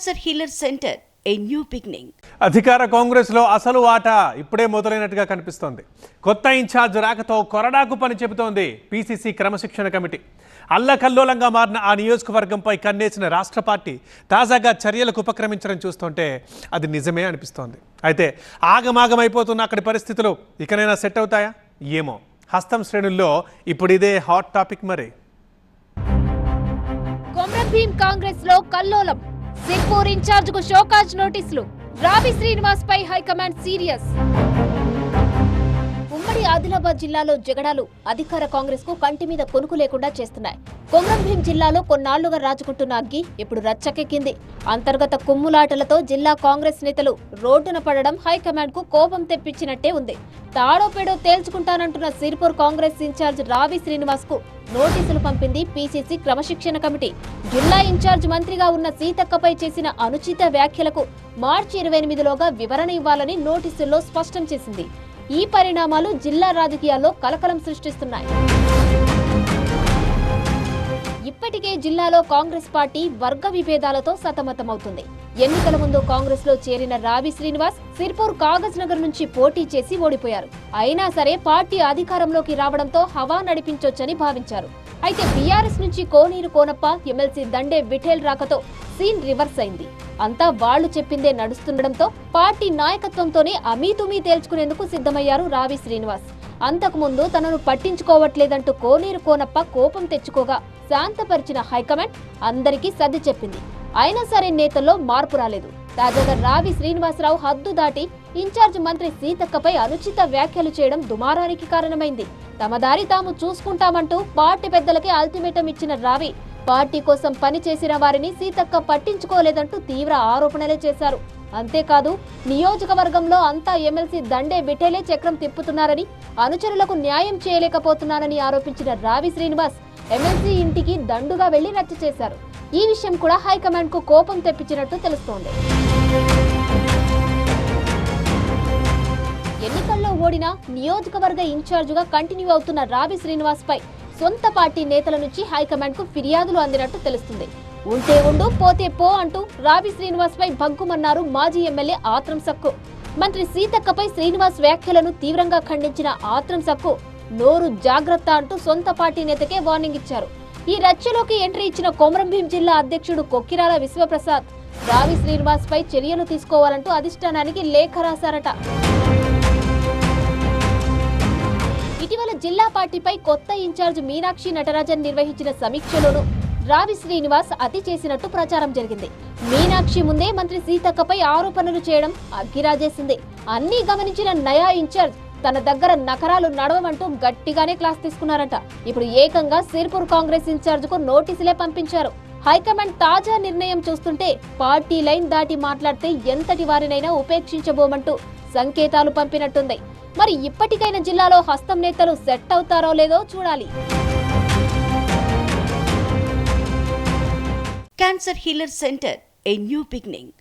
Cancer healer centre a new beginning అధికార కాంగ్రెస్లో అసలు ఆట ఇప్పుడే మొదలైనట్టుగా కనిపిస్తోంది. కొత్త ఇన్ఛార్జ్ రాకతో కొరడాకు పని చెబుతోంది పీసీసీ క్రమశిక్షణ కమిటీ. అల్లకల్లోలంగా మారిన ఆ నియోజకవర్గంపై కన్నేసిన రాష్ట్ర పార్టీ తాజాగా చర్యలకు ఉపక్రమించడం చూస్తుంటే అది నిజమే అనిపిస్తోంది. అయితే ఆగమాగమైపోతున్న అక్కడి పరిస్థితులు ఇకనైనా సెట్ అవుతాయా? ఏమో. హస్తం శ్రేణుల్లో ఇప్పుడు ఇదే హాట్ టాపిక్ మరి. కొమ్రం భీం కాంగ్రెస్లో కల్లోలం. సిర్పూర్ ఇన్ఛార్జ్కు షోకాజ్ నోటీసులు. రావి శ్రీనివాస్ పై హైకమాండ్ సీరియస్. ఉమ్మడి ఆదిలాబాద్ జిల్లాలో జగడాలు అధికార కాంగ్రెస్కు కంటి మీద కొనుకు లేకుండా చేస్తున్నాయి. కొమరంభీం జిల్లాలో కొన్నాళ్ళుగా రాజుకుంటున్న అగ్గి ఇప్పుడు రచ్చకెక్కింది. అంతర్గత కుమ్ములాటలతో జిల్లా కాంగ్రెస్ నేతలు రోడ్డున పడడం హైకమాండ్కు కోపం తెప్పించినట్టే ఉంది. తాడోపేడో తేల్చుకుంటానంటున్న సిర్పూర్ కాంగ్రెస్ ఇన్ఛార్జ్ రావి శ్రీనివాస్కు నోటీసులు పంపింది పీసీసీ క్రమశిక్షణ కమిటీ. జిల్లా ఇన్ఛార్జ్ మంత్రిగా ఉన్న సీతక్కపై చేసిన అనుచిత వ్యాఖ్యలకు మార్చి ఇరవై ఎనిమిదిలోగా వివరణ ఇవ్వాలని నోటీసుల్లో స్పష్టం చేసింది. ఈ పరిణామాలు జిల్లా రాజకీయాల్లో కలకలం సృష్టిస్తున్నాయి. ఇప్పటికే జిల్లాలో కాంగ్రెస్ పార్టీ వర్గ విభేదాలతో సతమతమవుతుంది. ఎన్నికల ముందు కాంగ్రెస్లో చేరిన రావి శ్రీనివాస్ సిర్పూర్ కాగజ్ నగర్ నుంచి పోటీ చేసి ఓడిపోయారు. అయినా సరే పార్టీ అధికారంలోకి రావడంతో హవా నడిపించొచ్చని భావించారు. అయితే బీఆర్ఎస్ నుంచి కోనీరు కోనప్ప ఎమ్మెల్సీ దండే విఠేల్ రాకతో సీన్ రివర్స్ అయింది. అంతా వాళ్ళు చెప్పిందే నడుస్తుండడంతో పార్టీ నాయకత్వంతోనే అమీతుమీ తేల్చుకునేందుకు సిద్ధమయ్యారు రావి శ్రీనివాస్. అంతకుముందు తనను పట్టించుకోవట్లేదంటూ కోనేరు కోనప్ప కోపం తెచ్చుకోగా శాంతపరిచిన హైకమాండ్ అందరికీ సర్ది చెప్పింది. అయినా సరే నేతల్లో మార్పు రాలేదు. తాజాగా రావి శ్రీనివాసరావు హద్దు దాటి ఇన్ఛార్జ్ మంత్రి సీతక్కపై అనుచిత వ్యాఖ్యలు చేయడం దుమారానికి కారణమైంది. తమ దారి తాము చూసుకుంటామంటూ పార్టీ పెద్దలకి అల్టిమేటం ఇచ్చిన రావి పార్టీ కోసం పనిచేసిన వారిని సీతక్క పట్టించుకోలేదంటూ తీవ్ర ఆరోపణలే చేశారు. అంతేకాదు నియోజకవర్గంలో అంతా ఎమ్మెల్సీ దండే బిటేలే చక్రం తిప్పుతున్నారని అనుచరులకు న్యాయం చేయలేకపోతున్నారని ఆరోపించిన రావి శ్రీనివాస్ ఎమ్మెల్సీ ఇంటికి దండుగా వెళ్ళి రచ్చ చేశారు. ఈ విషయం కూడా హైకమాండ్కు కోపం తెప్పించినట్టు తెలుస్తోంది. ఎన్నికల్లో ఓడిన నియోజకవర్గ ఇన్ఛార్జిగా కంటిన్యూ అవుతున్న రావి శ్రీనివాస్ పై సొంత పార్టీ నేతల నుంచి హైకమాండ్కు ఫిర్యాదులు అందినట్టు తెలుస్తుంది. ఉంటే ఉండు పోతే పో అంటూ రావి శ్రీనివాస్ పై భగ్గుమన్నారు మాజీ ఎమ్మెల్యే ఆత్రం సక్కు. మంత్రి సీతక్కపై శ్రీనివాస్ వ్యాఖ్యలను తీవ్రంగా ఖండించిన ఆత్రం సక్కు నోరు జాగ్రత్త అంటూ సొంత పార్టీ నేతకే వార్నింగ్ ఇచ్చారు. ఈ రచ్చలోకి ఎంట్రీ ఇచ్చిన కొమరంభీం జిల్లా అధ్యక్షుడు కొక్కిరాల విశ్వప్రసాద్ రావి శ్రీనివాస్ పై చర్యలు తీసుకోవాలంటూ అధిష్టానానికి లేఖ రాశారట. ఇటీవల జిల్లా పార్టీపై కొత్త ఇన్ఛార్జ్ మీనాక్షి నటరాజన్ నిర్వహించిన సమీక్షలోనూ రావి శ్రీనివాస్ అతి చేసినట్టు ప్రచారం జరిగింది. మీనాక్షి ముందే మంత్రి సీతక్కపై ఆరోపణలు చేయడం అగ్గిరాజేసింది. అన్నీ గమనించిన నయా ఇన్ఛార్జ్ తన దగ్గర నకరాలు నడవమంటూ గట్టిగానే క్లాస్ తీసుకున్నారట. ఇప్పుడు ఏకంగా సిర్పూర్ కాంగ్రెస్ ఇన్ఛార్జ్కు నోటీసులే పంపించారు. హైకమాండ్ తాజా నిర్ణయం చూస్తుంటే పార్టీ లైన్ దాటి మాట్లాడితే ఎంతటి వారినైనా ఉపేక్షించబోమంటూ సంకేతాలు పంపినట్టుంది. మరి ఇప్పటికైనా జిల్లాలో హస్తం నేతలు సెట్ అవుతారో లేదో చూడాలి. Cancer healer centre a new beginning